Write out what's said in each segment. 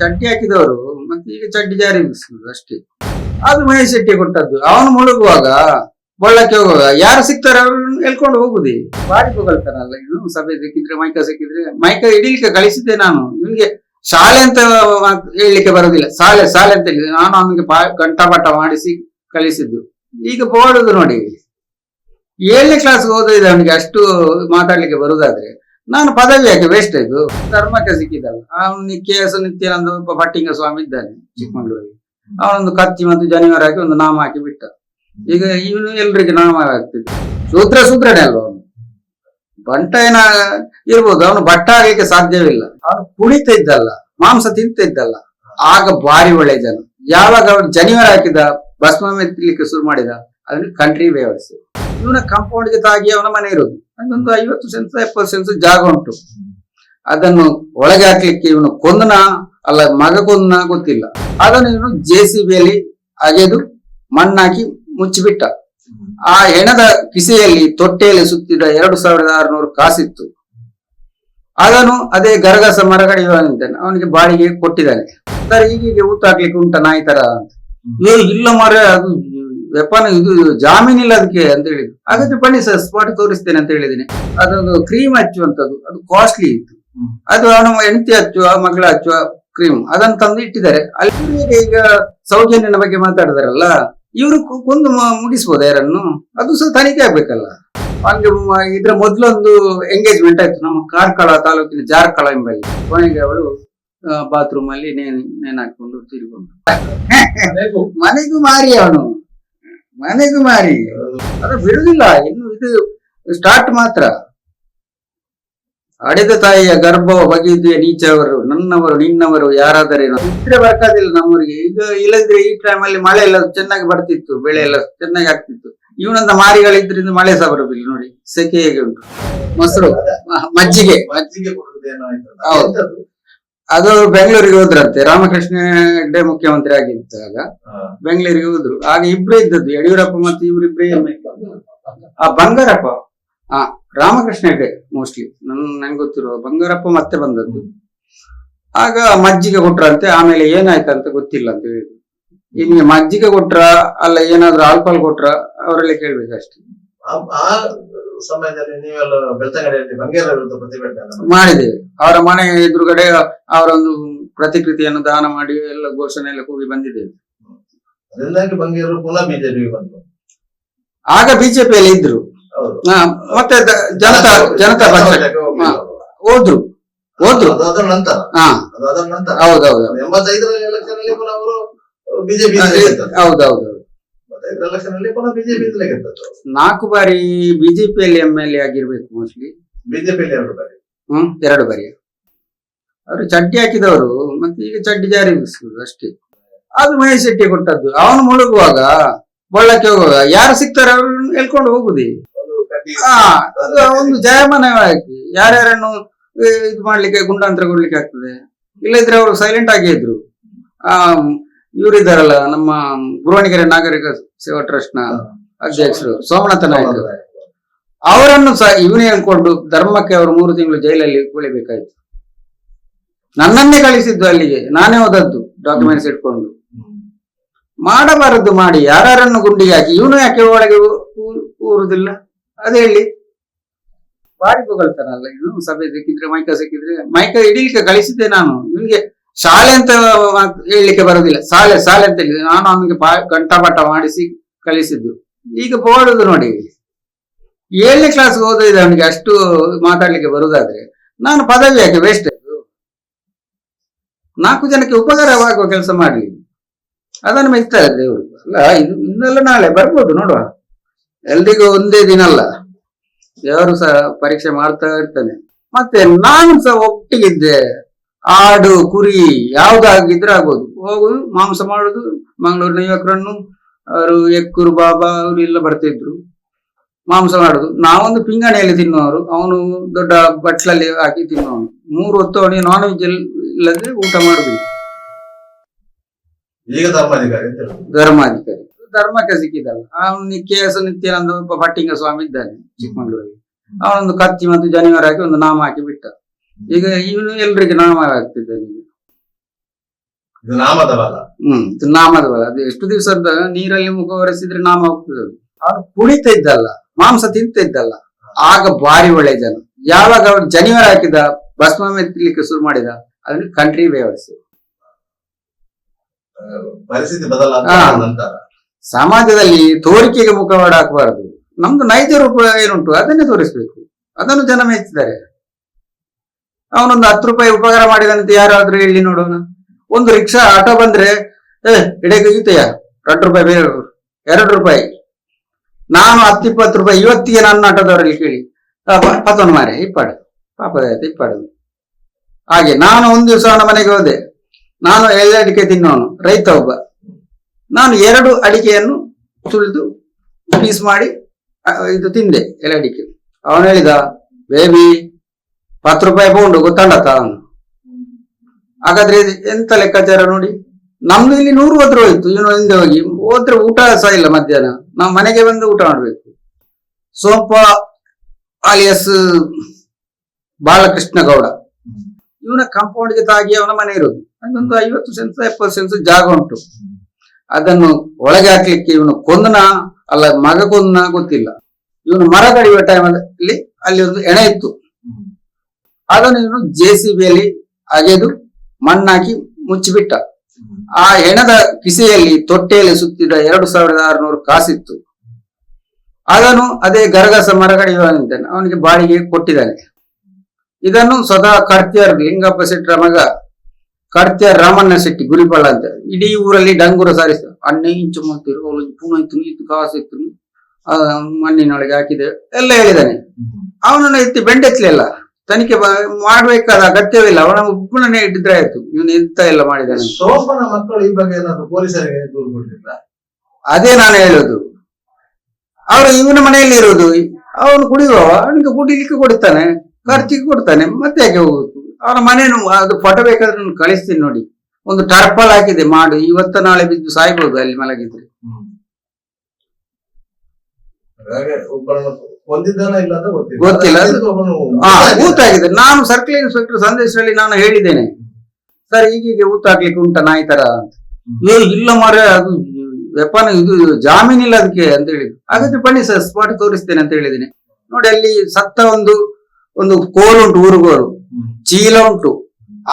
ಚಡ್ಡಿ ಹಾಕಿದವರು, ಮತ್ತೆ ಈಗ ಚಡ್ಡಿ ಜಾರಿ ಬಿಡಿಸುದು ಅಷ್ಟೇ. ಅದು ಮಹೇಶ್ ಶೆಟ್ಟಿ ಕೊಟ್ಟದ್ದು. ಅವನು ಮುಳುಗುವಾಗ, ಬಳ್ಳಕ್ಕೆ ಹೋಗುವಾಗ, ಯಾರು ಸಿಗ್ತಾರೆ ಅವ್ರನ್ನ ಎಳ್ಕೊಂಡು ಹೋಗುದಿ. ಬಾರಿ ಹೋಗಲ್ತಾರಲ್ಲ ಇನ್ನು ಸಭೆ ಸಿಕ್ಕಿದ್ರೆ, ಮೈಕ ಸಿಕ್ಕಿದ್ರೆ, ಮೈಕ ಇಡೀಲಿಕ್ಕೆ ಕಳಿಸಿದ್ದೆ ನಾನು. ನಿಮ್ಗೆ ಶಾಲೆ ಅಂತ ಹೇಳಲಿಕ್ಕೆ ಬರುದಿಲ್ಲ. ಶಾಲೆ ಶಾಲೆ ಅಂತ ಹೇಳಿದ್ರೆ ನಾನು ಅವನಿಗೆ ಗಂಟಾಪಾಠ ಮಾಡಿಸಿ ಕಳಿಸಿದ್ದು. ಈಗ ಬೋಡುದು ನೋಡಿ. ಏಳನೇ ಕ್ಲಾಸ್ ಓದಿದೆ ಅವನಿಗೆ ಅಷ್ಟು ಮಾತಾಡ್ಲಿಕ್ಕೆ ಬರುದಾದ್ರೆ ನಾನು ಪದವಿ ಯಾಕೆ ವೇಸ್ಟ್ ಇದು ಧರ್ಮಕ್ಕೆ ಸಿಕ್ಕಿದಲ್ಲ ಅವನು ಕೆ ಎಸ್ ನಿತ್ಯಾನಂದ ಭಟ್ಟಿಂಗ ಸ್ವಾಮಿ ಇದ್ದಾನೆ, ಚಿಕ್ಕಮಂಗ್ಳೂರಿಗೆ. ಅವನೊಂದು ಕತ್ತಿ ಮತ್ತು ಜನಿವಾರ ಹಾಕಿ ಒಂದು ನಾಮ ಹಾಕಿ ಬಿಟ್ಟ. ಈಗ ಇವನು ಎಲ್ರಿಗೆ ನಾಮ ಆಗ್ತಿದ್ದ ಸೂತ್ರ ಶೂದ್ರನೇ ಅಲ್ವ ಅವನು? ಬಂಟ ಏನ ಇರ್ಬೋದು. ಅವನು ಬಟ್ಟ ಆಗಲಿಕ್ಕೆ ಸಾಧ್ಯವಿಲ್ಲ. ಅವನು ಕುಣಿತ ಇದ್ದಲ್ಲ, ಮಾಂಸ ತಿಂತ ಇದ್ದಲ್ಲ. ಆಗ ಬಾರಿ ಒಳ್ಳೆ ಜನ. ಯಾವಾಗ ಅವನು ಜನಿವಾರ ಹಾಕಿದ ಭಸ್ಮ ಮೆತ್ತಲಿಕ್ಕೆ ಶುರು ಮಾಡಿದ, ಅದನ್ನ ಕಂಟ್ರಿ ವ್ಯವಸ್ಥೆ ಇವನ ಕಾಂಪೌಂಡ್ಗೆ ತಾಗಿ ಅವನ ಮನೆ ಇರೋದು. ಅದೊಂದು ಐವತ್ತು ಸೆನ್ಸ್ ಎಪ್ಪತ್ತು ಸೆನ್ಸ್ ಜಾಗ ಉಂಟು. ಅದನ್ನು ಒಳಗೆ ಹಾಕ್ಲಿಕ್ಕೆ ಇವನು ಕೊಂದನ ಅಲ್ಲ ಮಗ ಕೊಂದನ ಗೊತ್ತಿಲ್ಲ. ಅದನ್ನು ಇವನು ಜೆ ಸಿ ಬಿಯಲ್ಲಿ ಅಗೆದು ಮಣ್ಣಾಕಿ ಮುಚ್ಚಿಬಿಟ್ಟ. ಆ ಹೆಣದ ಕಿಸೆಯಲ್ಲಿ ತೊಟ್ಟೆಯಲ್ಲಿ ಸುತ್ತಿದ ಎರಡು ಸಾವಿರದ ಆರುನೂರು ಕಾಸಿತ್ತು. ಅದನ್ನು ಅದೇ ಗರಗಸ ಮರಗಡೆಯುವಂತಾನೆ ಅವನಿಗೆ ಬಾಡಿಗೆ ಕೊಟ್ಟಿದ್ದಾನೆ. ಸರ್ ಈಗೀಗ ಊತ ಹಾಕ್ಲಿಕ್ಕೆ ಉಂಟ ನಾಯಿ ತರ ಅಂತ ಏ ಇಲ್ಲ ಮರ ಅದು ವೆಪನ್ ಇದು ಜಾಮೀನ್ ಇಲ್ಲ ಅದಕ್ಕೆ ಅಂತ ಹೇಳಿದ್ರು. ಹಾಗಾದ್ರೆ ಬನ್ನಿ ಸರ್ ಸ್ಪಾಟ್ ತೋರಿಸ್ತೇನೆ ಅಂತ ಹೇಳಿದ್ದೀನಿ. ಅದೊಂದು ಕ್ರೀಮ್ ಹಚ್ಚುವಂತದ್ದು ಅದು ಕಾಸ್ಟ್ಲಿ ಇತ್ತು. ಅದು ಅವನ ಹೆಂಡತಿ ಹಚ್ಚುವ ಮಗಳ ಹಚ್ಚುವ ಕ್ರೀಮ್ ಅದನ್ನು ತಂದು ಇಟ್ಟಿದ್ದಾರೆ. ಅಲ್ಲಿ ಈಗ ಸೌಜನ್ಯನ ಬಗ್ಗೆ ಮಾತಾಡಿದಾರಲ್ಲ ಇವರು ಕೊಂದು ಮುಗಿಸ್ಬೋದು ಯಾರನ್ನು? ಅದು ಸಹ ತನಿಖೆ ಆಗ್ಬೇಕಲ್ಲ. ಅವನಿಗೆ ಇದ್ರ ಮೊದಲೊಂದು ಎಂಗೇಜ್ಮೆಂಟ್ ಆಯ್ತು. ನಮ್ಮ ಕಾರ್ಕಳ ತಾಲೂಕಿನ ಜಾರ್ಕಳ ಎಂಬಲ್ಲಿ ಕೊನೆಗೆ ಅವಳು ಬಾತ್ರೂಮ್ ಅಲ್ಲಿ ನೇನ್ ನೇನ್ ಹಾಕೊಂಡು ತಿರುಗೊಂಡು. ಮನೆಗೂ ಮಾರಿ ಅವನು. ಮನೆಗೂ ಮಾರಿ ಅದು ಬಿಡುದಿಲ್ಲ ಇನ್ನು ಇದು ಸ್ಟಾರ್ಟ್ ಮಾತ್ರ. ಅಡೆದ ತಾಯಿಯ ಗರ್ಭ ಬಗೆದಿಯ ನೀಚವರು ನನ್ನವರು ನಿನ್ನವರು ಯಾರಾದರೇನು ಇದ್ರೆ ಬರ್ಕಾದಿಲ್ಲ ನಮ್ಮೂರಿಗೆ. ಈಗ ಇಲ್ಲದಿದ್ರೆ ಈ ಟೈಮ್ ಅಲ್ಲಿ ಮಳೆ ಎಲ್ಲ ಚೆನ್ನಾಗಿ ಬರ್ತಿತ್ತು ಬೆಳೆ ಎಲ್ಲ ಚೆನ್ನಾಗಿ ಆಗ್ತಿತ್ತು. ಇವನಂತ ಮಾರಿಗಳಿದ್ರಿಂದ ಮಳೆ ಸಹ ಬರುದಿಲ್ಲ ನೋಡಿ. ಸೆಕೆ ಹೇಗೆ ಉಂಟು? ಮೊಸರು. ಮಜ್ಜಿಗೆ. ಮಜ್ಜಿಗೆ. ಹೌದು. ಅದು ಬೆಂಗಳೂರಿಗೆ ಹೋದ್ರಂತೆ ರಾಮಕೃಷ್ಣ ಹೆಗ್ಡೆ ಮುಖ್ಯಮಂತ್ರಿ ಆಗಿದ್ದಾಗ. ಬೆಂಗಳೂರಿಗೆ ಹೋದ್ರು. ಆಗ ಇಬ್ರೇ ಇದ್ದದ್ದು ಯಡಿಯೂರಪ್ಪ ಮತ್ತೆ ಇವ್ರಿಬ್ರೇ ಆ ಬಂಗಾರಪ್ಪ ಆ ರಾಮಕೃಷ್ಣ ಹೆಗ್ಡೆ ಮೋಸ್ಟ್ಲಿ ನನ್ ನಂಗೆ ಗೊತ್ತಿರುವ ಬಂಗಾರಪ್ಪ ಮತ್ತೆ ಬಂದದ್ದು. ಆಗ ಮಜ್ಜಿಗೆ ಕೊಟ್ರಂತೆ ಆಮೇಲೆ ಏನಾಯ್ತಂತ ಗೊತ್ತಿಲ್ಲ ಅಂತ ಹೇಳಿ ನಿಮ್ಗೆ ಮಜ್ಜಿಗೆ ಕೊಟ್ರ ಅಲ್ಲ ಏನಾದ್ರು ಆಲ್ಕೋಹಾಲ್ ಕೊಟ್ರ ಅವರೆಲ್ಲ ಕೇಳ್ಬೇಕಷ್ಟೇ. ಆ- ಸಮಯದಲ್ಲಿ ನೀವೆಲ್ಲ ಬೆಳ್ತಂಗಡಿಯಲ್ಲಿ ಬಂಗೇರ ವಿರುದ್ಧ ಪ್ರತಿಭಟನೆ ಮಾಡಿದ್ದೇವೆ. ಅವರ ಮನೆ ಎದುರುಗಡೆ ಅವರೊಂದು ಪ್ರತಿಕೃತಿಯನ್ನು ದಾನ ಮಾಡಿ ಎಲ್ಲ ಘೋಷಣೆ ಎಲ್ಲ ಕೂಗಿ ಬಂದಿದ್ದೇವೆ. ಅದರಿಂದಾಗಿ ಬಂಗೇರು ಪುನಃ ಬಿಜೆಪಿಗೆ ಬಂದು ಆಗ ಬಿಜೆಪಿಯಲ್ಲಿ ಇದ್ರು. ಮತ್ತೆ ಜನತಾ ಜನತಾ ಪಕ್ಷ. ಹೋದ್ರು. ಹೋದ್ರು. ಅದು ಅದರ ನಂತರ. ಹಾ. ಅದು ಅದರ ನಂತರ. ಹೌದೌದು ಎಂಬತ್ತೈದರಲ್ಲಿ ಎಲೆಕ್ಷನ್ ಅಲ್ಲಿ ಪುನಃ ಅವರು ಬಿಜೆಪಿ ಹೌದೌದು ನಾಲ್ಕು ಬಾರಿ ಬಿಜೆಪಿಯಲ್ಲಿ ಎಂ ಎಲ್ ಎ ಆಗಿರ್ಬೇಕು ಮೋಸ್ಟ್ಲಿ ಬಿಜೆಪಿಯಲ್ಲಿ ಎರಡು ಬಾರಿ. ಹ್ಮ್ ಎರಡು ಬಾರಿ. ಅವರು ಚಡ್ಡಿ ಹಾಕಿದವರು ಮತ್ತೆ ಈಗ ಚಡ್ಡಿ ಜಾರಿ ಬಿಡಿಸುದು ಅಷ್ಟೇ. ಅದು ಮಹೇಶ್ ಶೆಟ್ಟಿ ಕೊಟ್ಟದ್ದು. ಅವನು ಮುಳುಗುವಾಗ ಬಳ್ಳಕ್ಕೆ ಹೋಗುವಾಗ ಯಾರು ಸಿಗ್ತಾರೆ ಅವ್ರನ್ನ ಎಳ್ಕೊಂಡು ಹೋಗುದಿ. ಹಾ ಅದು ಒಂದು ಜಯಮಾನ ಹಾಕಿ ಯಾರ್ಯಾರನ್ನು ಇದು ಮಾಡ್ಲಿಕ್ಕೆ ಗುಂಡಾಂತರ ಕೊಡ್ಲಿಕ್ಕೆ ಆಗ್ತದೆ. ಇಲ್ಲದ್ರೆ ಅವರು ಸೈಲೆಂಟ್ ಆಗಿ ಇದ್ರು. ಆ ಇವರಿದ್ದಾರಲ್ಲ ನಮ್ಮ ಗುರುವಣಿಗೆರೆ ನಾಗರಿಕ ಸೇವಾ ಟ್ರಸ್ಟ್ನ ಅಧ್ಯಕ್ಷರು ಸೋಮನಾಥ ನಾಯಕ್ ಅವರನ್ನು ಸಹ ಇವನೇ ಅನ್ಕೊಂಡು ಧರ್ಮಕ್ಕೆ ಅವರು ಮೂರು ತಿಂಗಳು ಜೈಲಲ್ಲಿ ಉಳಿಬೇಕಾಯ್ತು. ನನ್ನನ್ನೇ ಕಳಿಸಿದ್ದು ಅಲ್ಲಿಗೆ ನಾನೇ ಹೋದದ್ದು ಡಾಕ್ಯುಮೆಂಟ್ಸ್ ಇಟ್ಕೊಂಡು. ಮಾಡಬಾರದು ಮಾಡಿ ಯಾರನ್ನು ಗುಂಡಿಗೆ ಹಾಕಿ ಇವನು ಯಾಕೆ ಒಳಗೆ ಊರುದಿಲ್ಲ? ಅದೇ ಹೇಳಿ. ಬಾರಿ ಹೊಗಳ್ತಾನಲ್ಲ ಇವನು ಸಭೆ ಸಿಕ್ಕಿದ್ರೆ ಮೈಕ ಸಿಕ್ಕಿದ್ರೆ ಮೈಕ ಇಡೀಲಿಕ್ಕೆ ಕಳಿಸಿದ್ದೆ ನಾನು. ಇವನಿಗೆ ಶಾಲೆ ಅಂತ ಹೇಳಲಿಕ್ಕೆ ಬರುದಿಲ್ಲ. ಶಾಲೆ ಶಾಲೆ ಅಂತ ಹೇಳಿದ್ರೆ ನಾನು ಅವನಿಗೆ ಕಂಠಪಾಠ ಮಾಡಿಸಿ ಕಳಿಸಿದ್ದು ಈಗ ಬೋಡುದು ನೋಡಿ. ಏಳನೇ ಕ್ಲಾಸ್ ಓದಿದ ಅವನಿಗೆ ಅಷ್ಟು ಮಾತಾಡ್ಲಿಕ್ಕೆ ಬರುದಾದ್ರೆ, ನಾನು ಪದವಿ ಯಾಕೆ ವೇಸ್ಟ್ ಆಯ್ತು. ನಾಲ್ಕು ಜನಕ್ಕೆ ಉಪಕಾರವಾಗುವ ಕೆಲಸ ಮಾಡ್ಲಿ. ಅದನ್ನು ಮೆಚ್ತಾರೆ ದೇವರು. ಅಲ್ಲ, ಇದು ಇನ್ನೆಲ್ಲ ನಾಳೆ ಬರ್ಬೋದು, ನೋಡುವ. ಎಲ್ರಿಗೂ ಒಂದೇ ದಿನ ಅಲ್ಲ. ದೇವರು ಸಹ ಪರೀಕ್ಷೆ ಮಾಡ್ತಾ ಇರ್ತಾನೆ. ಮತ್ತೆ ನಾನು ಸಹ ಒಟ್ಟಿಗಿದ್ದೆ. ಆಡು ಕುರಿ ಯಾವ್ದಾಗಿದ್ರೆ ಆಗೋದು ಹೋಗುದು ಮಾಂಸ ಮಾಡುದು ಮಂಗಳೂರಿನ ಯುವಕರನ್ನು ಅವರು ಎಕ್ಕೂರು ಬಾಬಾ ಅವರು ಎಲ್ಲ ಬರ್ತಿದ್ರು. ಮಾಂಸ ಮಾಡುದು. ನಾವೊಂದು ಪಿಂಗಣಿಯಲ್ಲಿ ತಿನ್ನುವರು ಅವನು ದೊಡ್ಡ ಬಟ್ಲಲ್ಲಿ ಹಾಕಿ ತಿನ್ನುವನು ಮೂರು ಹೊತ್ತು ಅವನಿಗೆ ನಾನ್ ವೆಜ್ ಇಲ್ಲದೆ ಊಟ ಮಾಡಬೇಕು ಈಗ ಧರ್ಮಾಧಿಕಾರಿ ಅಂತ ಹೇಳುದು. ಧರ್ಮಾಧಿಕಾರಿ. ಧರ್ಮಕ್ಕೆ ಸಿಕ್ಕಿದಲ್ಲ ಅವನಿಗೆ ಕೆ ಎಸ್ ನಿತ್ಯಾನಂದ ಒಬ್ಬ ಭಟ್ಟಿಂಗ ಸ್ವಾಮಿ ಇದ್ದಾನೆ ಚಿಕ್ಕಮಂಗ್ಳೂರಿಗೆ ಅವನೊಂದು ಕತ್ತಿ ಮತ್ತು ಜನಿವಾರ ಹಾಕಿ ಒಂದು ನಾಮ ಹಾಕಿ ಬಿಟ್ಟ. ಈಗ ಇವನು ಎಲ್ರಿಗೆ ನಾಮ ಆಗ್ತಿದ್ದಾನೆ ಈಗ. ಇದು ನಾಮದ ಬಲ. ಹ್ಮ್ ಇದು ನಾಮದ ಬಲ. ಅದು ಎಷ್ಟು ದಿವಸ ನೀರಲ್ಲಿ ಮುಖ ಒರೆಸಿದ್ರೆ ನಾಮ ಹೋಗ್ತದೆ ಅವನು ಕುಣಿತ ಇದ್ದಲ್ಲ. ಮಾಂಸ ತಿಂತ ಇದ್ದಲ್ಲ. ಆಗ ಬಾರಿ ಒಳ್ಳೆ ಜನ. ಯಾವಾಗ ಅವನು ಜನಿವಾರ ಹಾಕಿದ ಭಸ್ಮ ಮೆತ್ತಲಿಕ್ಕೆ ಶುರು ಮಾಡಿದ ಅದನ್ನ ಕಂಟ್ರಿ ವ್ಯವಸ್ಥೆ ಪರಿಸ್ಥಿತಿ ಬದಲಾದ ನಂತರ ಸಮಾಜದಲ್ಲಿ ತೋರಿಕೆಗೆ ಮುಖವಾಡ ಹಾಕಬಾರದು. ನಮ್ದು ನೈಜ ರೂಪ ಏನುಂಟು? ಅದನ್ನೇ ತೋರಿಸ್ಬೇಕು. ಅದನ್ನು ಜನ ಮೆಚ್ಚಿದ್ದಾರೆ. ಅವನೊಂದು ಹತ್ತು ರೂಪಾಯಿ ಉಪಕಾರ ಮಾಡಿದಂತೆ ಯಾರಾದ್ರೂ ಹೇಳಿ ನೋಡೋಣ. ಒಂದು ರಿಕ್ಷಾ, ಆಟೋ ಬಂದ್ರೆ, ಏ ಇಡೆಗೆ ಈತೆಯ ಎರಡು ರೂಪಾಯಿ ಬೇರೆ ಎರಡು ರೂಪಾಯಿ. ನಾನು ಹತ್ತು ಇಪ್ಪತ್ತು ರೂಪಾಯಿ, ಇವತ್ತಿಗೆ ನನ್ನ ಆಟೋದವರಲ್ಲಿ ಕೇಳಿ. ಪತ್ತೊಂದು ಮಾರೆ, ಇಪ್ಪಾಡು. ಪಾಪದ ಆಯ್ತು, ಇಪ್ಪಾಡು. ಹಾಗೆ, ನಾನು ಒಂದು ದಿವಸ ಅವನ ಮನೆಗೆ ಹೋದೆ. ನಾನು ಎಲೆ ಅಡಿಕೆ ತಿನ್ನೋನು ರೈತ ಒಬ್ಬ ನಾನು ಎರಡು ಅಡಿಕೆಯನ್ನು ಸುಲಿದು ಪೀಸ್ ಮಾಡಿ ಇದು ತಿಂದೆ, ಎಲೆ ಅಡಿಕೆ. ಅವನು ಹೇಳಿದ, ಬೇಬಿ ಹತ್ತು ರೂಪಾಯಿ ಪೌಂಡು ಗೊತ್ತಾಂಡತ್ತ ಹಾಗಾದ್ರೆ ಎಂತ ಲೆಕ್ಕಾಚಾರ ನೋಡಿ? ನಮ್ದು ಇಲ್ಲಿ ನೂರು ಹೋದ್ರೆ ಹೋಯ್ತು ಇನ್ನು ಹಿಂದೆ ಹೋಗಿ. ಹೋದ್ರೆ ಊಟ ಸಹ ಇಲ್ಲ ಮಧ್ಯಾಹ್ನ. ನಾವು ಮನೆಗೆ ಬಂದು ಊಟ ಮಾಡ್ಬೇಕು. ಸೋಂಪ ಆಲಿಯಸ್ ಬಾಲಕೃಷ್ಣ ಗೌಡ. ಇವನ ಕಾಂಪೌಂಡ್ಗೆ ತಾಗಿ ಅವನ ಮನೆ ಇರೋದು. ಅದೊಂದು ಐವತ್ತು ಸೆನ್ಸ್ ಎಪ್ಪತ್ತು ಸೆನ್ಸ್ ಜಾಗ ಉಂಟು. ಅದನ್ನು ಒಳಗೆ ಹಾಕ್ಲಿಕ್ಕೆ ಇವನು ಕೊಂದನ? ಅಲ್ಲ ಮಗ ಕೊಂದನ ಗೊತ್ತಿಲ್ಲ. ಇವನು ಮರ ಕಡಿಯುವ ಟೈಮಲ್ಲಿ ಅಲ್ಲಿ ಒಂದು ಎಣೆ ಇತ್ತು. ಅದನ್ನು ಇವನು ಜೆ ಸಿ ಬಿಯಲ್ಲಿ ಅಗೆದು ಮಣ್ಣಾಕಿ ಮುಚ್ಚಿಬಿಟ್ಟ. ಆ ಹೆಣದ ಕಿಸೆಯಲ್ಲಿ, ತೊಟ್ಟೆಯಲ್ಲಿ ಸುತ್ತಿದ ಎರಡು ಸಾವಿರದ ಆರುನೂರು ಕಾಸಿತ್ತು. ಅದನ್ನು ಅದೇ ಗರಗಸ ಮರಗಡೆ ಇವನಿದ್ದಾನೆ ಅವನಿಗೆ ಬಾಡಿಗೆ ಕೊಟ್ಟಿದ್ದಾನೆ. ಇದನ್ನು ಸದಾ ಕರ್ತ್ಯರ್ ಲಿಂಗಪ್ಪ ಶೆಟ್ಟರ ಮಗ ಕರ್ತ್ಯರ್ ರಾಮಣ್ಣ ಶೆಟ್ಟಿ ಗುರಿಪಳ್ಳ ಅಂತ. ಇಡೀ ಊರಲ್ಲಿ ಡಂಗುರ ಸಾರಿಸ. ಅಣ್ಣೆ ಇಂಚು ಮಾಡ್ತಿರು ಅವಳು ಇತ್ತು ಇತ್ತು, ಕಾಸು ಇತ್ತು. ಮಣ್ಣಿನೊಳಗೆ ಹಾಕಿದೆ. ಎಲ್ಲ ಹೇಳಿದಾನೆ ಅವನನ್ನು ಎತ್ತಿ ಬೆಂಡೆತ್ತಲಿಲ್ಲ ತನಿಖೆ ಮಾಡಬೇಕಾದ ಅಗತ್ಯವಿಲ್ಲ. ಅವನ ಒಬ್ಬನೇ ಇಟ್ಟಿದ್ರೆ ಆಯ್ತು. ಇವನು ಎಂತ ಎಲ್ಲ ಮಾಡಿದ್ದಾನೆ ಸೋಪನ ಸೋಮನ ಮಕ್ಕಳು ಈ ಬಗ್ಗೆ ಏನಾದ್ರು ಪೊಲೀಸರಿಗೆ ದೂರು ಕೊಟ್ಟಿಲ್ಲ ಅದೇ ನಾನು ಹೇಳೋದು. ಅವರು ಇವನ ಮನೆಯಲ್ಲಿ ಇರೋದು. ಅವನು ಕುಡಿಯುವ ಅವನಿಗೆ ಕುಡಿಲಿಕ್ಕೆ ಕೊಡ್ತಾನೆ ಖರ್ಚಿಗೆ ಕೊಡ್ತಾನೆ ಮತ್ತೆ ಯಾಕೆ ಹೋಗುದು ಅವನ ಮನೇನು ಅದು ಫೋಟೋ ಬೇಕಾದ್ರೆ ನಾನು ಕಳಿಸ್ತೀನಿ ನೋಡಿ. ಒಂದು ಟರ್ಪಲ್ ಹಾಕಿದೆ ಮಾಡು. ಇವತ್ತ ನಾಳೆ ಬಿದ್ದು ಸಾಯ್ಬೋದು ಅಲ್ಲಿ ಮಲಗಿದ್ರೆ. ಗೊತ್ತಿಲ್ಲ. ಊತಾಗಿದೆ ನಾನು ಸರ್ಕಲ್ ಇನ್ಸ್ಪೆಕ್ಟರ್ ಸಂದೇಶದಲ್ಲಿ ನಾನು ಹೇಳಿದ್ದೇನೆ. ಸರ್ ಈಗೀಗ ಊತ ಹಾಕ್ಲಿಕ್ಕೆ ಉಂಟ ನಾಯಿ ತರ? ನೀವು ಇಲ್ಲ ಮಾರ ಅದು ವೆಪನ್ ಇದು ಜಾಮೀನಿಲ್ಲ ಅದಕ್ಕೆ ಅಂತ ಹೇಳಿದ್ರು ಹಾಗಾದ್ರೆ ಬನ್ನಿ ಸರ್ ಸ್ಪಾಟ್ ತೋರಿಸ್ತೇನೆ ಅಂತ ಹೇಳಿದ್ದೀನಿ. ನೋಡಿ ಅಲ್ಲಿ ಸತ್ತ ಒಂದು ಒಂದು ಕೋಲು ಉಂಟು ಊರುಗೋಲು. ಚೀಲ ಉಂಟು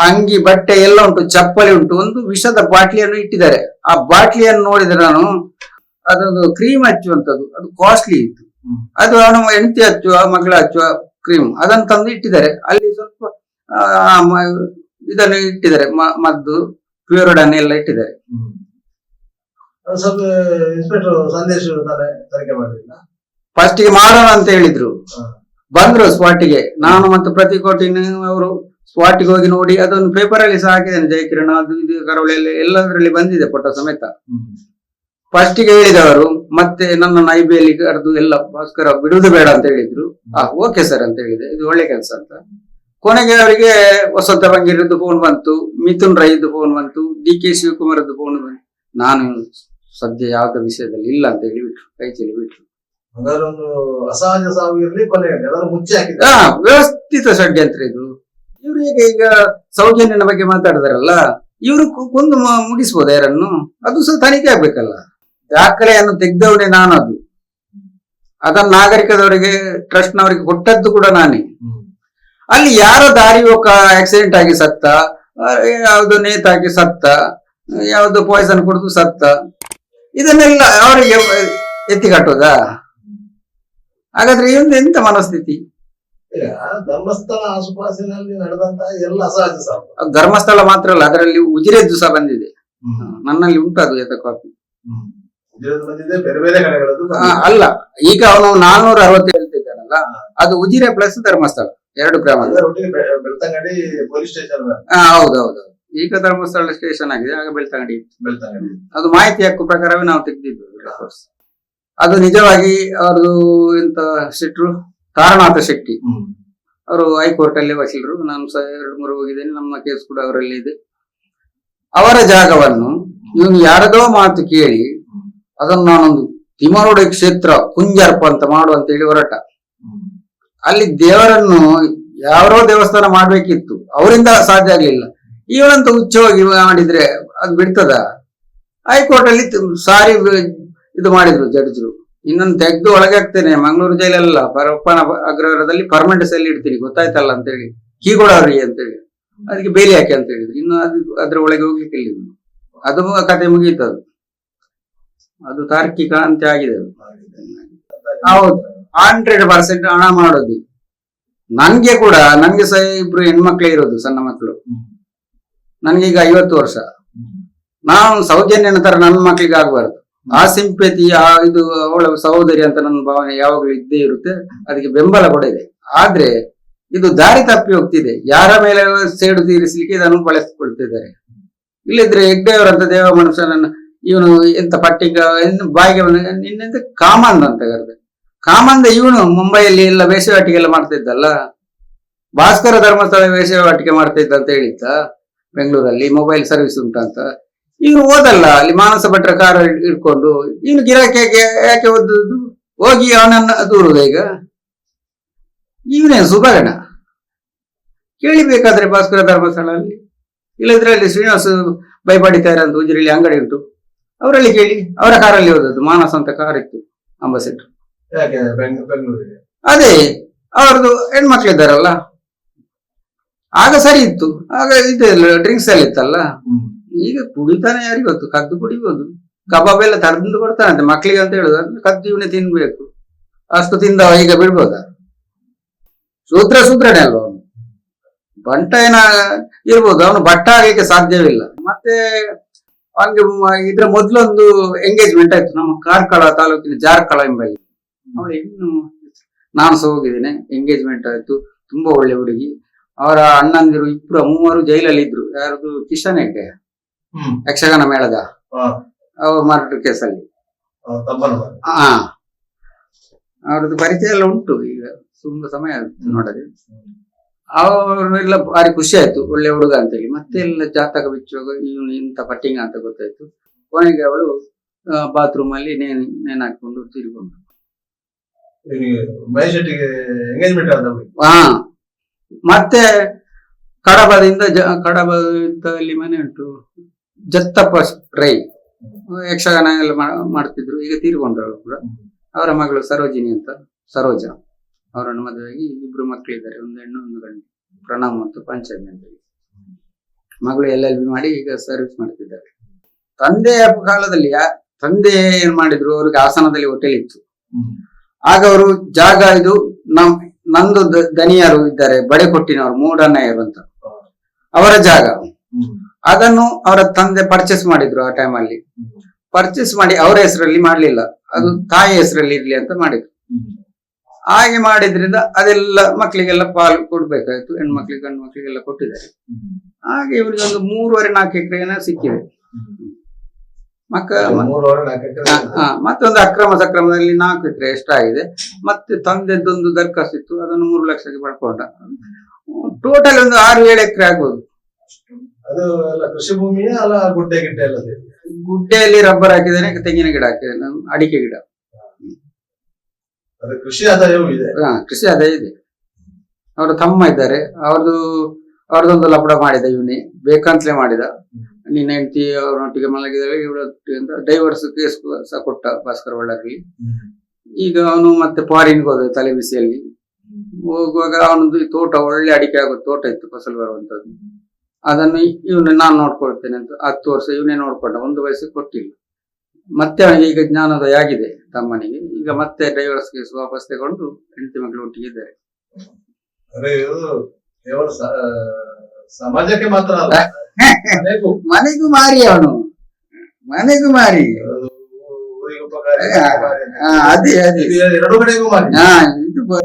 ಅಂಗಿ ಬಟ್ಟೆ ಎಲ್ಲ ಉಂಟು ಚಪ್ಪಲಿ ಉಂಟು. ಒಂದು ವಿಷದ ಬಾಟ್ಲಿಯನ್ನು ಇಟ್ಟಿದ್ದಾರೆ. ಆ ಬಾಟ್ಲಿಯನ್ನು ನೋಡಿದ್ರೆ ನಾನು ಅದೊಂದು ಕ್ರೀಮ್ ಹಚ್ಚುವಂತದ್ದು ಅದು ಕಾಸ್ಟ್ಲಿ ಇತ್ತು. ಅದು ಅವನ ಹೆಂಡತಿ ಹಚ್ಚುವ ಮಗಳ ಹಚ್ಚುವ ಕ್ರೀಮ್ ಅದನ್ನು ತಂದು ಇಟ್ಟಿದ್ದಾರೆ. ಅಲ್ಲಿ ಸ್ವಲ್ಪ ಇದನ್ನು ಇಟ್ಟಿದ್ದಾರೆ. ಮದ್ದು ಮದ್ದು ಅನ್ನ ಎಲ್ಲ ಇಟ್ಟಿದ್ದಾರೆ. ಅದು ಸ್ವಲ್ಪ ಇನ್ಸ್ಪೆಕ್ಟರ್ ಸಂದೇಶ ತಾನೇ ತನಿಖೆ ಮಾಡಲಿಲ್ಲ? ಫಸ್ಟ್ಗೆ ಮಾಡೋಣ ಅಂತ ಹೇಳಿದ್ರು. ಬಂದ್ರು ಸ್ಪಾಟಿಗೆ ನಾನು ಮತ್ತು ಪ್ರತಿಕೋಟಿನ ಅವರು ಸ್ಪಾಟಿಗೆ ಹೋಗಿ ನೋಡಿ ಅದೊಂದು ಪೇಪರ್ ಅಲ್ಲಿ ಸಹ ಹಾಕಿದ್ದೇನೆ. ಜಯಕಿರಣ ಅದು ಇದು ಕರಾವಳಿಯಲ್ಲಿ ಎಲ್ಲದರಲ್ಲಿ ಬಂದಿದೆ ಫೋಟೋ ಸಮೇತ. ಫಸ್ಟ್ಗೆ ಹೇಳಿದವರು ಮತ್ತೆ ನನ್ನ ನೈಬೇಲಿ ಕರೆದು ಎಲ್ಲ ಭಾಸ್ಕರ ಬಿಡುವುದು ಬೇಡ ಅಂತ ಹೇಳಿದ್ರು. ಆ ಓಕೆ ಸರ್ ಅಂತ ಹೇಳಿದೆ. ಇದು ಒಳ್ಳೆ ಕೆಲಸ ಅಂತ. ಕೊನೆಗೆ ಅವರಿಗೆ ವಸಂತ ಬಂಗಿರದ್ದು ಫೋನ್ ಬಂತು ಮಿಥುನ್ ರೈದು ಫೋನ್ ಬಂತು ಡಿ ಕೆ ಶಿವಕುಮಾರದ್ದು ಫೋನ್ ಬಂತು. ನಾನು ಸದ್ಯ ಯಾವ್ದು ವಿಷಯದಲ್ಲಿ ಇಲ್ಲ ಅಂತ ಹೇಳಿ ಬಿಟ್ರು ಕೈ ಚೆಲ್ಲಿ ಬಿಟ್ರು. ಅಸಹಜ ವ್ಯವಸ್ಥಿತ ಷಡ್ಯಂತ್ರ ಇದು. ಇವ್ರು ಈಗ ಈಗ ಸೌಜನ್ಯನ ಬಗ್ಗೆ ಮಾತಾಡಿದಾರಲ್ಲ ಇವರು ಕೊಂದು ಮುಗಿಸ್ಬೋದ ಯಾರನ್ನು? ಅದು ಸಹ ತನಿಖೆ ಆಗ್ಬೇಕಲ್ಲ. ದಾಖಲೆಯನ್ನು ತೆಗೆದವನೇ ನಾನು ಅದು ಅದನ್ನ ನಾಗರಿಕದವರಿಗೆ ಟ್ರಸ್ಟ್ ನವರಿಗೆ ಕೊಟ್ಟದ್ದು ಕೂಡ ನಾನೇ. ಅಲ್ಲಿ ಯಾರ ದಾರಿ ಹೋಗ ಆಕ್ಸಿಡೆಂಟ್ ಆಗಿ ಸತ್ತ ಯಾವುದು ನೇತಾಕಿ ಸತ್ತ ಯಾವುದು ಪಾಯ್ಸನ್ ಕುಡಿದು ಸತ್ತ. ಇದನ್ನೆಲ್ಲ ಅವರಿಗೆ ಎತ್ತಿ ಕಟ್ಟೋದಾ ಹಾಗಾದ್ರೆ ಇವಂದು ಎಂತ ಮನಸ್ಥಿತಿ? ಧರ್ಮಸ್ಥಳ ಆಸುಪಾಸಿನಲ್ಲಿ ನಡೆದಂತಹ ಎಲ್ಲ ಅಸಹಜ ಸಾವು ಧರ್ಮಸ್ಥಳ ಮಾತ್ರ ಅಲ್ಲ ಅದರಲ್ಲಿ ಉಜಿರೆದ್ದು ಸಹ ಬಂದಿದೆ. ನನ್ನಲ್ಲಿ ಉಂಟು ಅದು ಕಾಪಿ ಬೇರೆ ಬೇರೆ ಕಡೆಗಳದ್ದು ಅಲ್ಲ ಈಗ ಅವನು ನಾನೂರ ಅರವತ್ತು ಹೇಳ್ತಿದ್ದಾನಲ್ಲ ಅದು ಉಜಿರೆ ಪ್ಲಸ್ ಧರ್ಮಸ್ಥಳ ಎರಡು ಗ್ರಾಮ. ಬೆಳ್ತಂಗಡಿ ಪೊಲೀಸ್ ಸ್ಟೇಷನ್ ಹೌದೌದು ಈಗ ಧರ್ಮಸ್ಥಳ ಸ್ಟೇಷನ್ ಆಗಿದೆ ಆಗ ಬೆಳ್ತಂಗಡಿ ಬೆಳ್ತಂಗಡಿ. ಅದು ಮಾಹಿತಿ ಹಕ್ಕು ಪ್ರಕಾರವೇ ನಾವು ತೆಗೆದಿದ್ದು ಅದು ನಿಜವಾಗಿ ಅವರು ಎಂತ ಶೆಟ್ರು? ತಾರನಾಥ ಶೆಟ್ಟಿ. ಅವರು ಹೈಕೋರ್ಟ್ ಅಲ್ಲಿ ವಕೀಲರು ನಾನು ಸಹ ಎರಡು ಮೂರು ಹೋಗಿದ್ದೇನೆ ನಮ್ಮ ಕೇಸ್ ಕೂಡ ಅವರಲ್ಲಿ ಇದೆ. ಅವರ ಜಾಗವನ್ನು ಇವನು ಯಾರದೋ ಮಾತು ಕೇಳಿ ಅದನ್ನು ನಾನೊಂದು ತಿಮರುಡ ಕ್ಷೇತ್ರ ಕುಂಜರ್ಪ ಅಂತ ಮಾಡು ಅಂತ ಹೇಳಿ ಹೊರಟ. ಅಲ್ಲಿ ದೇವರನ್ನು ಯಾರೋ ದೇವಸ್ಥಾನ ಮಾಡ್ಬೇಕಿತ್ತು. ಅವರಿಂದ ಸಾಧ್ಯ ಆಗ್ಲಿಲ್ಲ. ಇವನಂತ ಉಚ್ಚವಾಗಿ ಮಾಡಿದ್ರೆ ಅದು ಬಿಡ್ತದ? ಹೈಕೋರ್ಟ್ ಅಲ್ಲಿ ಸಾರಿ ಇದು ಮಾಡಿದ್ರು ಜಡ್ಜರು. ಇನ್ನೊಂದು ತೆಗೆದು ಒಳಗೆ ಹಾಕ್ತೇನೆ ಮಂಗಳೂರು ಜೈಲಲ್ಲ ಪರಪ್ಪನ ಅಗ್ರಹಾರದಲ್ಲಿ ಪರ್ಮನೆಂಟ್ ಸೆಲ್ ಇಡ್ತೀನಿ, ಗೊತ್ತಾಯ್ತಲ್ಲ ಅಂತೇಳಿ ಅಂತ ಹೇಳಿ. ಅದಕ್ಕೆ ಬೇಲಿ ಹಾಕಿ ಅಂತ ಹೇಳಿದ್ರು. ಇನ್ನು ಅದು ಅದ್ರ ಒಳಗೆ ಹೋಗ್ಲಿಕ್ಕೆ ಇಲ್ಲ ಅದು ಕತೆ ಮುಗೀತು ಅದು ತಾರ್ಕಿಕ ಅಂತ ಆಗಿದೆ. ಹೌದು ಹಂಡ್ರೆಡ್ ಪರ್ಸೆಂಟ್ ಹಣ ಮಾಡೋದು. ನನ್ಗೆ ಕೂಡ ನನ್ಗೆ ಸಹ ಇಬ್ರು ಹೆಣ್ಮಕ್ಳೇ ಇರೋದು ಸಣ್ಣ ಮಕ್ಕಳು ಈಗ ಐವತ್ತು ವರ್ಷ. ನಾನು ಸೌಜನ್ಯನ ತರ ನನ್ನ ಮಕ್ಳಿಗೆ ಆಗ್ಬಾರ್ದು. ಆ ಸಿಂಪತಿ ಆ ಇದು ಅವಳ ಸಹೋದರಿ ಅಂತ ನನ್ನ ಭಾವನೆ ಯಾವಾಗಲೂ ಇದ್ದೇ ಇರುತ್ತೆ. ಅದಕ್ಕೆ ಬೆಂಬಲ ಕೂಡ ಇದೆ. ಆದ್ರೆ ಇದು ದಾರಿ ತಪ್ಪಿ ಹೋಗ್ತಿದೆ. ಯಾರ ಮೇಲೆ ಸೇಡು ತೀರಿಸಲಿಕ್ಕೆ ಇದನ್ನು ಬಳಸಿಕೊಳ್ತಿದ್ದಾರೆ. ಇಲ್ಲಿದ್ರೆ ಹೆಗ್ಡೆಯವರಂತ ದೇವ ಮನುಷ್ಯನನ್ನು ಇವನು ಎಂತ ಪಟ್ಟಿಗ ಇನ್ನು ಬಾಯಿಗೆ ನಿನ್ನೆಂತ ಕಾಮಂದ್ ಅಂತ ಕರೆದೆ. ಕಾಮಂದ ಇವನು ಮುಂಬೈಯಲ್ಲಿ ಎಲ್ಲ ವೇಷವಾಟಿಕೆ ಮಾಡ್ತಿದ್ದಲ್ಲ? ಭಾಸ್ಕರ ಧರ್ಮಸ್ಥಳ ವೇಷವಾಟಿಕೆ ಮಾಡ್ತಿದ್ದ ಅಂತ ಹೇಳಿದ್ದ? ಬೆಂಗಳೂರಲ್ಲಿ ಮೊಬೈಲ್ ಸರ್ವಿಸ್ ಉಂಟಂತ ಇವನು ಓದಲ್ಲ, ಅಲ್ಲಿ ಮಾನಸ ಭಟ್ರ ಕಾರ್ ಇಟ್ಕೊಂಡು ಇವನು ಗಿರಾಕಿ ಯಾಕೆ ಯಾಕೆ ಓದುದು? ಹೋಗಿ ಅವನನ್ನ ದೂರುದ ಈಗ. ಇವನೇನು ಸುಧಾರಣ ಕೇಳಿಬೇಕಾದ್ರೆ ಭಾಸ್ಕರ ಧರ್ಮಸ್ಥಳ ಅಲ್ಲಿ ಇಲ್ಲದ್ರೆ ಅಲ್ಲಿ ಶ್ರೀನಿವಾಸ ಬೈಪಾಡಿತಾರೆ ಅಂತ ಉಜಿರಲ್ಲಿ ಅಂಗಡಿ ಉಂಟು. ಅವರಲ್ಲಿ ಕೇಳಿ ಅವರ ಕಾರಲ್ಲಿ ಹೋದದ್ದು ಮಾನಸ ಅಂತ ಕಾರ್ ಇತ್ತು ಅಂಬಾಸಿಡರ್. ಯಾಕೆ ಬೆಂಗ್- ಬೆಂಗಳೂರಿಗೆ? ಅದೇ ಅವ್ರದ್ದು ಹೆಣ್ಮಕ್ಳಿದ್ದಾರಲ್ಲ. ಆಗ ಸರಿ ಇತ್ತು. ಆಗ ಇದೆ ಡ್ರಿಂಕ್ಸ್ ಎಲ್ಲ ಇತ್ತಲ್ಲ. ಈಗ ಕುಡಿತಾನೆ ಯಾರಿಗ್ ಗೊತ್ತು ಕದ್ದು ಕುಡಿಬಹುದು ಕಬಾಬ್ ಎಲ್ಲ ತರದಿಂದ ಕೊಡ್ತಾನಂತೆ ಮಕ್ಳಿಗೆ ಅಂತ ಹೇಳುದು ಕದ್ದು ಇವನೇ ತಿನ್ಬೇಕು. ಅಷ್ಟು ತಿಂದವ ಈಗ ಬಿಡ್ಬೋದ? ಶೂದ್ರ ಶೂದ್ರನೇ ಅಲ್ವ ಅವನು? ಬಂಟ ಏನ ಇರ್ಬೋದು ಅವನು ಬಟ್ಟ ಆಗ್ಲಿಕ್ಕೆ ಸಾಧ್ಯವಿಲ್ಲ. ಮತ್ತೆ ಅವನಿಗೆ ಮ- ಇದ್ರ ಮೊದ್ಲೊಂದು ಎಂಗೇಜ್ಮೆಂಟ್ ಆಯ್ತು. ನಮ್ಮ ಕಾರ್ಕಳ ತಾಲೂಕಿನ ಜಾರ್ಕಳ ಎಂಬಲ್ಲಿ ಅವಳು ಇನ್ನು ನಾನು ಸಹ ಹೋಗಿದ್ದೇನೆ. ಎಂಗೇಜ್ಮೆಂಟ್ ಆಯ್ತು. ತುಂಬಾ ಒಳ್ಳೆ ಹುಡುಗಿ. ಅವರ ಅಣ್ಣಂದಿರು ಇಬ್ರು ಮೂವರು ಜೈಲಲ್ಲಿ ಇದ್ರು ಯಾರದು? ಕಿಶನ್ ಹೆಗ್ಡೆ ಯಕ್ಷಗಾನ ಮೇಳದ. ಮರ್ಡರ್ ಕೇಸಲ್ಲಿ. ಹಾ ಅವ್ರದ್ದು ಪರಿಚಯ ಎಲ್ಲ ಉಂಟು ಈಗ. ತುಂಬಾ ಸಮಯ ಆಗ್ತದೆ ನೋಡದೆ. ಅವರೆಲ್ಲ ಭಾರಿ ಖುಷಿ ಆಯ್ತು ಒಳ್ಳೆ ಹುಡುಗ ಅಂತ ಹೇಳಿ. ಮತ್ತೆ ಎಲ್ಲ ಜಾತಕ ಬಿಚ್ಚುವಾಗ ಇವನು ಇಂಥ ಪಟ್ಟಿಂಗ ಅಂತ ಗೊತ್ತಾಯ್ತು. ಕೊನೆಗೆ ಅವಳು ಬಾತ್ರೂಮ್ ಅಲ್ಲಿ ನೇಣಿ ನೇಣ್ ಹಾಕೊಂಡು ಹುಡುಗಿ. ಹಾ. ಮತ್ತೆ ಕಡಬದಿಂದ ಕಡಬದಲ್ಲಿ ಮನೆ ಉಂಟು. ಜತ್ತಪ್ಪ ರೈ. ಯಕ್ಷಗಾನ ಎಲ್ಲ ಮಾಡ್ತಿದ್ರು. ಈಗ ತೀರ್ಕೊಂಡ್ರು ಅವಳು ಕೂಡ ಅವರ ಮಗಳು ಸರೋಜಿನಿ ಅಂತ ಸರೋಜ. ಅವರನ್ನು ಮದುವೆಯಾಗಿ ಇಬ್ರು ಮಕ್ಕಳಿದ್ದಾರೆ ಒಂದು ಹೆಣ್ಣು, ಒಂದು ಗಂಡು. ಪ್ರಣವ್ ಮತ್ತು ಪಂಚಮಿ ಅಂತ ಮಗಳು ಎಲ್ ಬಿ ಮಾಡಿ ಈಗ ಸರ್ವಿಸ್ ಮಾಡ್ತಿದ್ದಾರೆ. ತಂದೆಯ ಕಾಲದಲ್ಲಿ ತಂದೆ ಏನ್ ಮಾಡಿದ್ರು? ಅವ್ರಿಗೆ ಹಾಸನದಲ್ಲಿ ಹೋಟೆಲ್ ಇತ್ತು. ಆಗ ಅವರು ಜಾಗ ಇದು ನಮ್ ನಂದು ದನಿಯರು ಇದ್ದಾರೆ ಬಡೆ ಕೊಟ್ಟಿನವರು ಮೂಡನ್ನಯ್ಯರು ಅಂತ. ಅವರ ಜಾಗ. ಅದನ್ನು ಅವರ ತಂದೆ ಪರ್ಚೇಸ್ ಮಾಡಿದ್ರು ಆ ಟೈಮ್ ಅಲ್ಲಿ. ಪರ್ಚೇಸ್ ಮಾಡಿ ಅವರ ಹೆಸರಲ್ಲಿ ಮಾಡ್ಲಿಲ್ಲ. ಅದು ತಾಯಿ ಹೆಸರಲ್ಲಿ ಇರ್ಲಿ ಅಂತ ಮಾಡಿದ್ರು. ಹಾಗೆ ಮಾಡಿದ್ರಿಂದ ಅದೆಲ್ಲ ಮಕ್ಕಳಿಗೆಲ್ಲ ಪಾಲು ಕೊಡ್ಬೇಕಾಯ್ತು ಹೆಣ್ಮಕ್ಳಿಗೆ ಗಂಡು ಮಕ್ಕಳಿಗೆಲ್ಲ ಕೊಟ್ಟಿದ್ದಾರೆ. ಹಾಗೆ ಇವ್ರಿಗೆ ಒಂದು ಮೂರುವರೆ ನಾಲ್ಕು ಎಕರೆ ಸಿಕ್ಕಿದೆ. ಮಕ್ಕ ಮತ್ತೊಂದು ಅಕ್ರಮ ಸಕ್ರಮದಲ್ಲಿ ನಾಲ್ಕು ಎಕರೆ ಎಷ್ಟಾಗಿದೆ ಮತ್ತೆ ತಂದೆದ್ದೊಂದು ದರ್ಖಾಸ್ತ್ ಇತ್ತು ಅದನ್ನು ಮೂರು ಲಕ್ಷಕ್ಕೆ ಪಡ್ಕೊಂಡ. ಟೋಟಲ್ ಒಂದು ಆರು ಏಳು ಎಕರೆ ಆಗ್ಬೋದು. ಅದು ಎಲ್ಲ ಕೃಷಿ ಭೂಮಿಯ ಅಲ್ಲ ಗುಡ್ಡೆ ಗಿಡ್ಡೆ ಗುಡ್ಡೆಯಲ್ಲಿ ರಬ್ಬರ್ ಹಾಕಿದ್ದೇನೆ ತೆಂಗಿನ ಗಿಡ ಹಾಕಿದ್ದೇನೆ ಅಡಿಕೆ ಗಿಡ. ಕೃಷಿ ಆದಾಯವೂ ಇದೆ. ಕೃಷಿ ಆದಾಯ ಇದೆ. ಅವರ ತಮ್ಮ ಇದ್ದಾರೆ. ಅವ್ರದ್ದು, ಅವ್ರದ್ದೊಂದು ಲಪಡ ಮಾಡಿದ ಇವನೇ ಬೇಕಂತಲೇ ಮಾಡಿದ. ನಿನ್ನ ಹೆಂಡತಿ ಅವರೊಟ್ಟಿಗೆ ಮಲಗಿದಾಗ ಇವಳೊಟ್ಟಿಗೆ ಅಂತ ಡೈವರ್ಸ್ ಕೇಸ್ ಸಹ ಕೊಟ್ಟ ಭಾಸ್ಕರ್ ಬಳ್ಳಾರಿ ಈಗ ಅವನು ಮತ್ತೆ ಫಾರಿನ್ಗೆ ಹೋದ ತಲೆ ಬಿಸಿಯಲ್ಲಿ. ಹೋಗುವಾಗ ಅವನದು ತೋಟ, ಒಳ್ಳೆ ಅಡಿಕೆ ಆಗೋ ತೋಟ ಇತ್ತು, ಫಸಲು ಬರುವಂತದ್ದು. ಅದನ್ನು ಇವನು ನಾನು ನೋಡ್ಕೊಳ್ತೇನೆ ಅಂತ ಹತ್ತು ವರ್ಷ ಇವನೇ ನೋಡ್ಕೊಂಡ, ಒಂದು ವಯಸ್ಸು ಕೊಟ್ಟಿಲ್ಲ. ಮತ್ತೆ ಅವನಿಗೆ ಈಗ ಜ್ಞಾನೋದಯ ಆಗಿದೆ ತಮ್ಮನಿಗೆ. ಈಗ ಮತ್ತೆ ಡೈವರ್ಸ್ ಕೇಸ್ ವಾಪಸ್ ತಗೊಂಡು ಹೆಂಡತಿ ಮಕ್ಕಳು ಒಟ್ಟಿಗೆ ಇದ್ದಾರೆ ಸಮಾಜಕ್ಕೆ ಮಾತ್ರ ಮನೆಗೂ. ಮಾರಿ ಅವನು. ಮನೆಗೂ ಮಾರಿ. ಅದು ಅದೇ ಎರಡು ಕಡೆಗೂ ಹಾ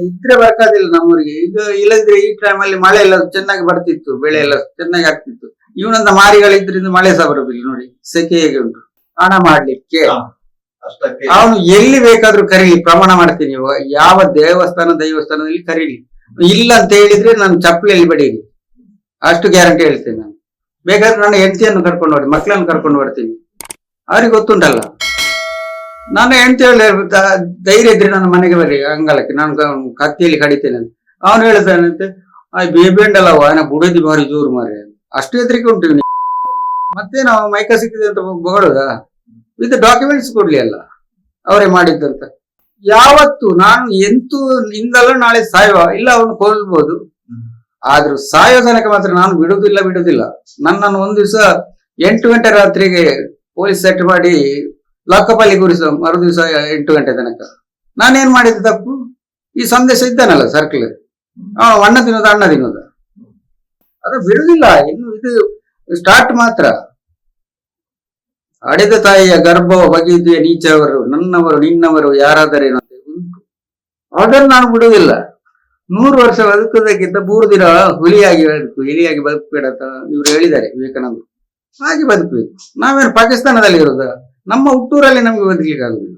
ಇದ್ರೆ ಬರ್ಕೋದಿಲ್ಲ ನಮ್ಮೂರಿಗೆ. ಈಗ ಇಲ್ಲದ್ರೆ ಈ ಟೈಮ್ ಅಲ್ಲಿ ಮಳೆ ಎಲ್ಲ ಚೆನ್ನಾಗಿ ಬರ್ತಿತ್ತು ಬೆಳೆ ಎಲ್ಲ ಚೆನ್ನಾಗಿ ಆಗ್ತಿತ್ತು. ಇವನಂತ ಮಾರಿಗಳಿದ್ರಿಂದ ಮಳೆ ಸಹ ಬರುದಿಲ್ಲ ನೋಡಿ. ಸೆಕೆ ಹೇಗೆ ಉಂಟು? ಹಣ ಮಾಡ್ಲಿಕ್ಕೆ. ಅವನು ಎಲ್ಲಿ ಬೇಕಾದ್ರೂ ಕರೀಲಿ ಪ್ರಮಾಣ ಮಾಡ್ತೀನಿ ಯಾವ ದೇವಸ್ಥಾನ ದೈವಸ್ಥಾನದಲ್ಲಿ ಕರೀಲಿ. ಇಲ್ಲ ಅಂತ ಹೇಳಿದ್ರೆ ನಾನು ಚಪ್ಪಲಿಯಲ್ಲಿ ಬಡೀಲಿ ಅಷ್ಟು ಗ್ಯಾರಂಟಿ ಹೇಳ್ತೀನಿ ನಾನು. ಬೇಕಾದ್ರೆ ನನ್ನ ಹೆಂಡತಿಯನ್ನು ಕರ್ಕೊಂಡು ಬರ್ತೀನಿ ಮಕ್ಕಳನ್ನು ಕರ್ಕೊಂಡು ಬರ್ತೀನಿ. ಅವ್ರಿಗೆ ಗೊತ್ತುಂಟಲ್ಲ. ನಾನು ಹೆಂಡತಿ ಹೇಳಿ ಧೈರ್ಯ ಇದ್ರೆ ನನ್ನ ಮನೆಗೆ ಬರ್ರಿ ಅಂಗಳಕ್ಕೆ. ನಾನು ಕತ್ತಿಯಲ್ಲಿ ಕಡಿತೇನೆ ಅವನು ಹೇಳ್ತಾನಂತೆ ಆ ಬೇಬೇಂಡಲ್ಲ ಅವನ ಬುಡದಿ ಮಾರಿ ಜೋರು ಮಾರಿ. ಅಷ್ಟು ಹೆದರಿಕೆ ಉಂಟು ಮತ್ತೆ ನಾವು ಮೈಕ ಸಿಕ್ಕಿದೆ ಅಂತ ಬೊಗಳುದ ವಿತ್ ಡಾಕ್ಯುಮೆಂಟ್ಸ್ ಕೊಡ್ಲಿ ಅಲ್ಲ. ಅವರೇ ಮಾಡಿದ್ದಂತ. ಯಾವತ್ತು ನಾನು ಎಂತೂ ನಿಂದಲ್ಲ ನಾಳೆ ಸಾಯುವ, ಇಲ್ಲ ಅವನು ಕೊಲ್ಬಹುದು ಆದ್ರೂ ಸಾಯೋ ತನಕ ಮಾತ್ರ ನಾನು ಬಿಡುದಿಲ್ಲ ಬಿಡೋದಿಲ್ಲ ನನ್ನನ್ನು ಒಂದು ದಿವಸ ಎಂಟು ಗಂಟೆ ರಾತ್ರಿಗೆ ಪೊಲೀಸ್ ಸೆಟ್ ಮಾಡಿ ಲಾಕಪ್ ಅಲ್ಲಿ ಗುರಿಸ ಮರು ದಿವಸ ಎಂಟು ಗಂಟೆ ತನಕ. ನಾನೇನ್ ಮಾಡಿದ ತಪ್ಪು? ಈ ಸಂದೇಶ ಇದ್ದಾನಲ್ಲ ಸರ್ಕಲ್ ಅಣ್ಣ ತಿನ್ನೋದ ಅಣ್ಣ ತಿನ್ನೋದ ಅದು ಬಿಡುದಿಲ್ಲ ಇನ್ನು ಇದು ಸ್ಟಾರ್ಟ್ ಮಾತ್ರ. ಅಡೆದ ತಾಯಿಯ ಗರ್ಭ ಬಗೆದಿಯ ನೀಚವರು, ನನ್ನವರು, ನಿನ್ನವರು ಯಾರಾದರೇನು ಅಂತ ಉಂಟು. ಅದನ್ನು ನಾನು ಬಿಡುವುದಿಲ್ಲ. ನೂರು ವರ್ಷ ಬದುಕುವುದಕ್ಕಿಂತ ಮೂರು ದಿನ ಹುಲಿಯಾಗಿ ಬದುಕು ಹುಲಿಯಾಗಿ ಬದುಕಬೇಡ ಅಂತ ಇವರು ಹೇಳಿದ್ದಾರೆ ವಿವೇಕಾನಂದರು. ಹಾಗೆ ಬದುಕಬೇಕು. ನಾವೇನು ಪಾಕಿಸ್ತಾನದಲ್ಲಿ ಇರೋದ? ನಮ್ಮ ಹುಟ್ಟೂರಲ್ಲಿ ನಮ್ಗೆ ಬದುಕಲಿಕ್ಕೆ ಆಗುದಿಲ್ಲ